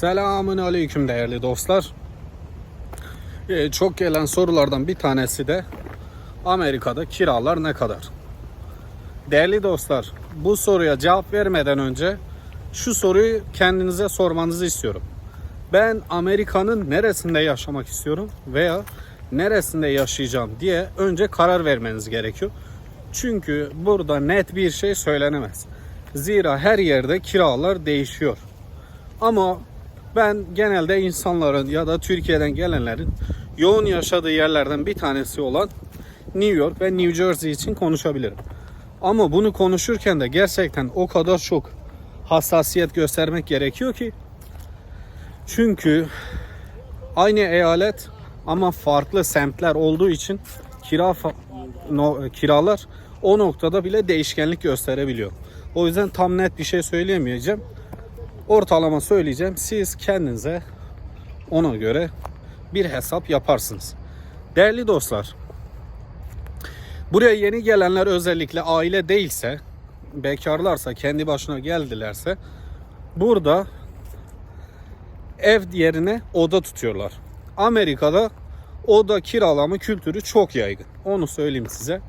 Selamun aleyküm değerli dostlar. Ee, çok gelen sorulardan bir tanesi de Amerika'da kiralar ne kadar? Değerli dostlar, bu soruya cevap vermeden önce şu soruyu kendinize sormanızı istiyorum. Ben Amerika'nın neresinde yaşamak istiyorum veya neresinde yaşayacağım diye önce karar vermeniz gerekiyor. Çünkü burada net bir şey söylenemez. Zira her yerde kiralar değişiyor. Ama ben genelde insanların ya da Türkiye'den gelenlerin yoğun yaşadığı yerlerden bir tanesi olan New York ve New Jersey için konuşabilirim. Ama bunu konuşurken de gerçekten o kadar çok hassasiyet göstermek gerekiyor ki çünkü aynı eyalet ama farklı semtler olduğu için kira no- kiralar o noktada bile değişkenlik gösterebiliyor. O yüzden tam net bir şey söyleyemeyeceğim. Ortalama söyleyeceğim. Siz kendinize ona göre bir hesap yaparsınız. Değerli dostlar, buraya yeni gelenler özellikle aile değilse, bekarlarsa, kendi başına geldilerse burada ev yerine oda tutuyorlar. Amerika'da oda kiralama kültürü çok yaygın. Onu söyleyeyim size.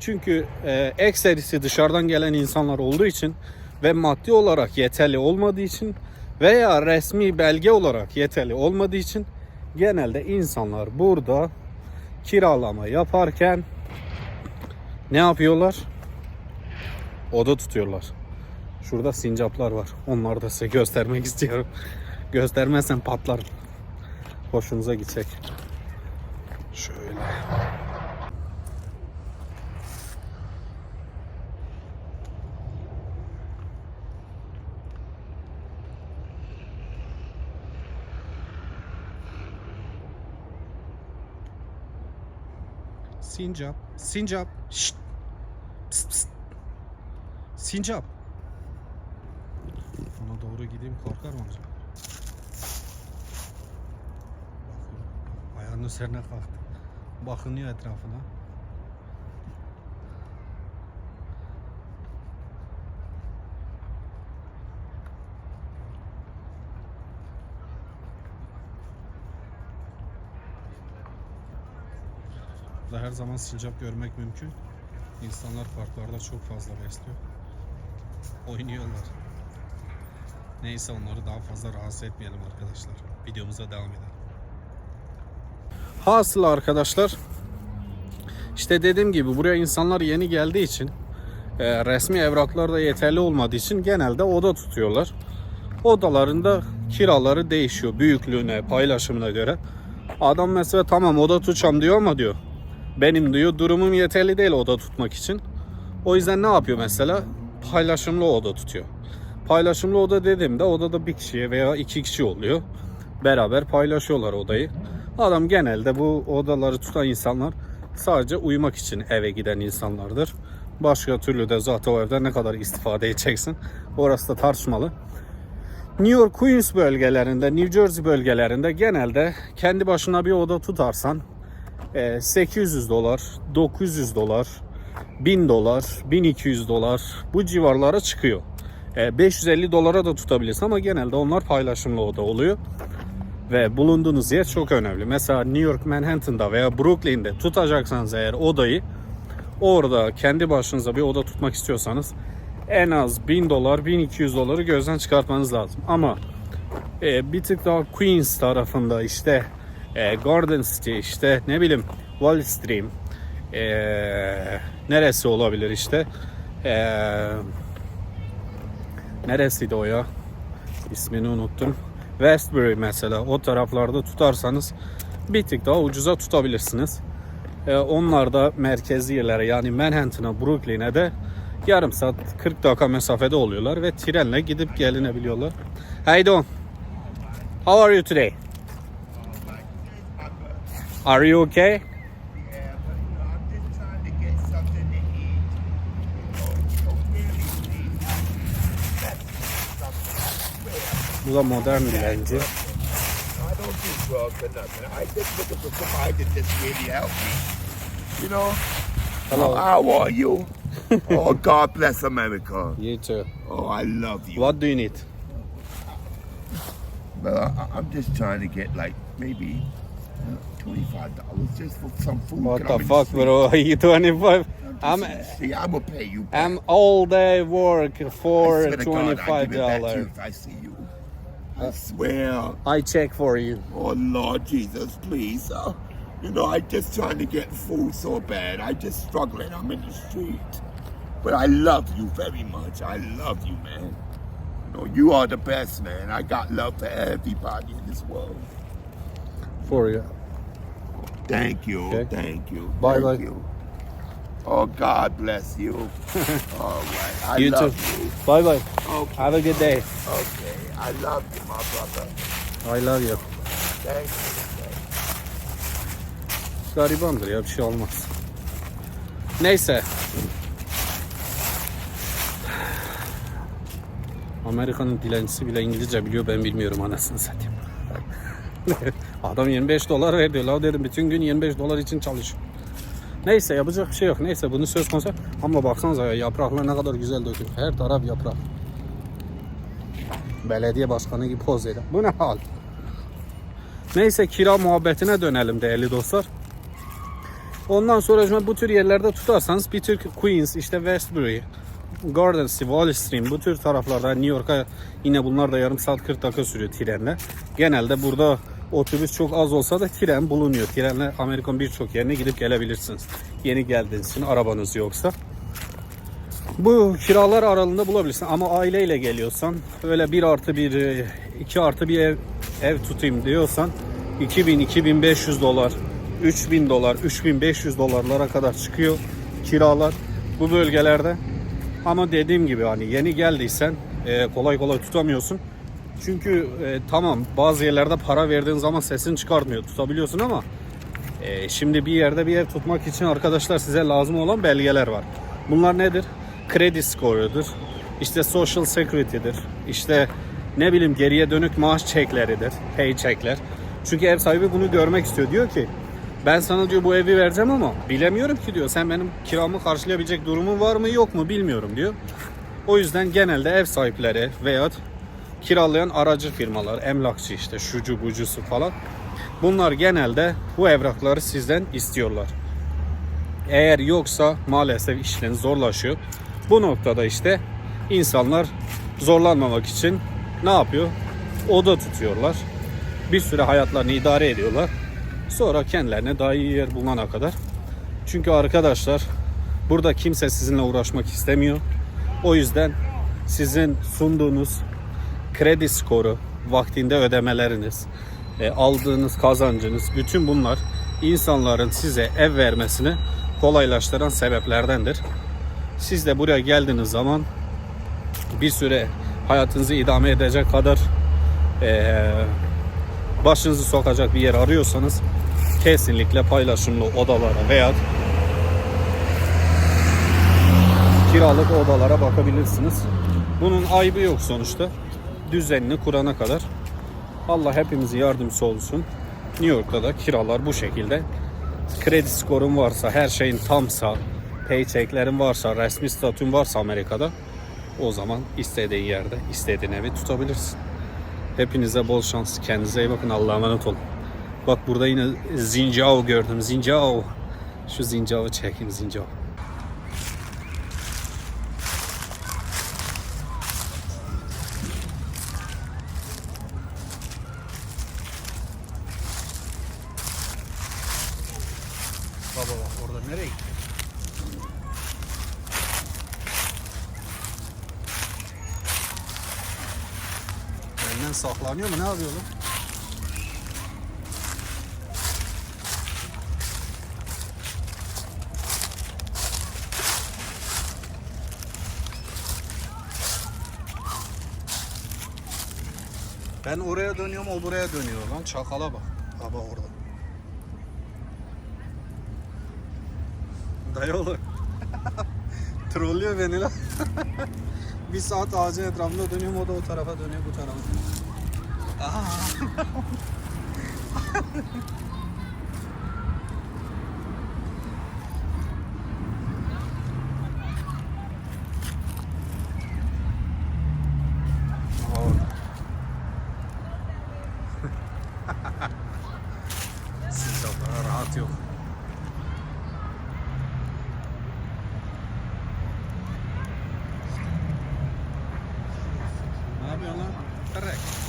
Çünkü e, ekserisi dışarıdan gelen insanlar olduğu için ve maddi olarak yeterli olmadığı için veya resmi belge olarak yeterli olmadığı için genelde insanlar burada kiralama yaparken ne yapıyorlar? Oda tutuyorlar. Şurada sincaplar var. Onları da size göstermek istiyorum. Göstermezsem patlarım. Hoşunuza gidecek. Şöyle. Sincap. Sincap. Şşt. Pst, pst. Sincap. Ona doğru gideyim korkar mı acaba? Ayağının üzerine kalktı. Bakınıyor etrafına. Burada her zaman sincap görmek mümkün. İnsanlar parklarda çok fazla besliyor. Oynuyorlar. Neyse onları daha fazla rahatsız etmeyelim arkadaşlar. Videomuza devam edelim. Hasıl arkadaşlar işte dediğim gibi buraya insanlar yeni geldiği için e, resmi evraklar da yeterli olmadığı için genelde oda tutuyorlar. Odalarında kiraları değişiyor büyüklüğüne, paylaşımına göre. Adam mesela tamam oda tutacağım diyor ama diyor benim diyor durumum yeterli değil oda tutmak için. O yüzden ne yapıyor mesela? Paylaşımlı oda tutuyor. Paylaşımlı oda dediğimde odada bir kişiye veya iki kişi oluyor. Beraber paylaşıyorlar odayı. Adam genelde bu odaları tutan insanlar sadece uyumak için eve giden insanlardır. Başka türlü de zaten o evde ne kadar istifade edeceksin orası da tartışmalı. New York Queens bölgelerinde, New Jersey bölgelerinde genelde kendi başına bir oda tutarsan 800 dolar, 900 dolar, 1000 dolar, 1200 dolar bu civarlara çıkıyor. E, 550 dolara da tutabilirsin ama genelde onlar paylaşımlı oda oluyor. Ve bulunduğunuz yer çok önemli. Mesela New York Manhattan'da veya Brooklyn'de tutacaksanız eğer odayı orada kendi başınıza bir oda tutmak istiyorsanız en az 1000 dolar, 1200 doları gözden çıkartmanız lazım. Ama e, bir tık daha Queens tarafında işte e, Garden City işte ne bileyim Wall Street e, neresi olabilir işte e, neresiydi o ya ismini unuttum Westbury mesela o taraflarda tutarsanız bir tık daha ucuza tutabilirsiniz e, onlar da merkezi yerlere yani Manhattan'a Brooklyn'e de yarım saat 40 dakika mesafede oluyorlar ve trenle gidip gelinebiliyorlar. You doing? How are you today? Are you okay? Yeah, but you I'm just trying to get something to eat. So really, please, that's something. Bu da modern dilenci. I don't do drugs or nothing. I just looking for somebody to just really help me. You know? Hello. How are you? oh, God bless America. You too. Oh, I love you. What do you need? But I, I- I'm just trying to get like maybe uh, uh, twenty-five dollars just for some food. What the fuck bro? You 25? I'm see, I'm gonna pay you. back. I'm all day work for swear I'll $25. give it back to you if I see you. I swear. I check for you. Oh Lord Jesus, please. Uh, you know, I just trying to get food so bad. I just struggling. I'm in the street. But I love you very much. I love you, man. You know, you are the best, man. I got love for everybody in this world. For you. Thank you. Okay. Thank you. Bye, Thank bye. you. Oh, God bless you. All right. I You too. love you. Bye bye. Okay. Have a good day. Okay. I love you, my brother. I love you. Thank you. Garibandır ya bir şey olmaz. Neyse. Amerika'nın dilencisi bile İngilizce biliyor ben bilmiyorum anasını satayım. Adam 25 dolar verdi. La dedim bütün gün 25 dolar için çalışıyor. Neyse yapacak bir şey yok. Neyse bunu söz konusu. Ama baksanıza ya yapraklar ne kadar güzel dökülmüş. Her taraf yaprak. Belediye başkanı gibi poz edin. Bu ne hal? Neyse kira muhabbetine dönelim değerli dostlar. Ondan sonra bu tür yerlerde tutarsanız bir tür Queens, işte Westbury, Gardensea, Wall Stream bu tür taraflarda New York'a yine bunlar da yarım saat 40 dakika sürüyor trenle. Genelde burada otobüs çok az olsa da tren bulunuyor. Trenle Amerika'nın birçok yerine gidip gelebilirsiniz. Yeni geldiğiniz arabanız yoksa. Bu kiralar aralığında bulabilirsin ama aileyle geliyorsan öyle bir artı bir, iki artı bir ev, ev tutayım diyorsan 2000-2500 dolar, 3000 dolar, 3500 dolarlara kadar çıkıyor kiralar bu bölgelerde. Ama dediğim gibi hani yeni geldiysen e, kolay kolay tutamıyorsun. Çünkü e, tamam bazı yerlerde para verdiğin zaman sesini çıkartmıyor tutabiliyorsun ama e, şimdi bir yerde bir ev tutmak için arkadaşlar size lazım olan belgeler var. Bunlar nedir? Kredi skorudur. İşte social security'dir. İşte ne bileyim geriye dönük maaş çekleridir. Paycheckler. Çünkü ev sahibi bunu görmek istiyor. Diyor ki ben sana diyor bu evi vereceğim ama bilemiyorum ki diyor. Sen benim kiramı karşılayabilecek durumun var mı yok mu bilmiyorum diyor. O yüzden genelde ev sahipleri veya kiralayan aracı firmalar, emlakçı işte şucu bucusu falan. Bunlar genelde bu evrakları sizden istiyorlar. Eğer yoksa maalesef işleriniz zorlaşıyor. Bu noktada işte insanlar zorlanmamak için ne yapıyor? Oda tutuyorlar. Bir süre hayatlarını idare ediyorlar. Sonra kendilerine daha iyi yer bulana kadar. Çünkü arkadaşlar burada kimse sizinle uğraşmak istemiyor. O yüzden sizin sunduğunuz kredi skoru, vaktinde ödemeleriniz, e, aldığınız kazancınız, bütün bunlar insanların size ev vermesini kolaylaştıran sebeplerdendir. Siz de buraya geldiğiniz zaman bir süre hayatınızı idame edecek kadar e, başınızı sokacak bir yer arıyorsanız kesinlikle paylaşımlı odalara veya kiralık odalara bakabilirsiniz. Bunun ayıbı yok sonuçta. Düzenini kurana kadar. Allah hepimize yardımcısı olsun. New York'ta da kiralar bu şekilde. Kredi skorun varsa, her şeyin tamsa, paychecklerin varsa, resmi statün varsa Amerika'da o zaman istediğin yerde, istediğin evi tutabilirsin. Hepinize bol şans. Kendinize iyi bakın. Allah'a emanet olun. Bak burada yine Zinjao gördüm. Zinjao. Şu Zinjao'yu çekeyim Zinjao. Baba bak orada nereye gitti? Benden saklanıyor mu? Ne yapıyor? Ben oraya dönüyorum, o buraya dönüyor lan. Çakala bak. Baba orada. Dayı oğlum. Trollüyor beni lan. bir saat ağacın etrafında dönüyorum, o da o tarafa dönüyor, bu tarafa. Aha. Sıcaklara rahat yok. Ne yapıyorsun lan? Kırık.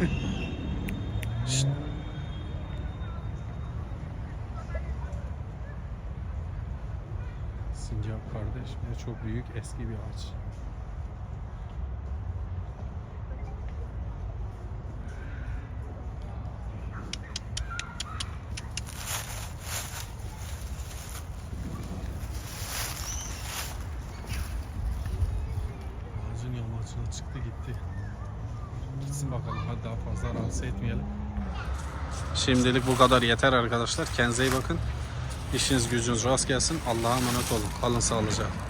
Sincap kardeş ve çok büyük eski bir ağaç. Ağacın yamacına çıktı gitti. Gitsin bakalım hadi daha fazla rahatsız etmeyelim. Şimdilik bu kadar yeter arkadaşlar. Kendinize iyi bakın. İşiniz gücünüz rast gelsin. Allah'a emanet olun. Kalın sağlıcakla.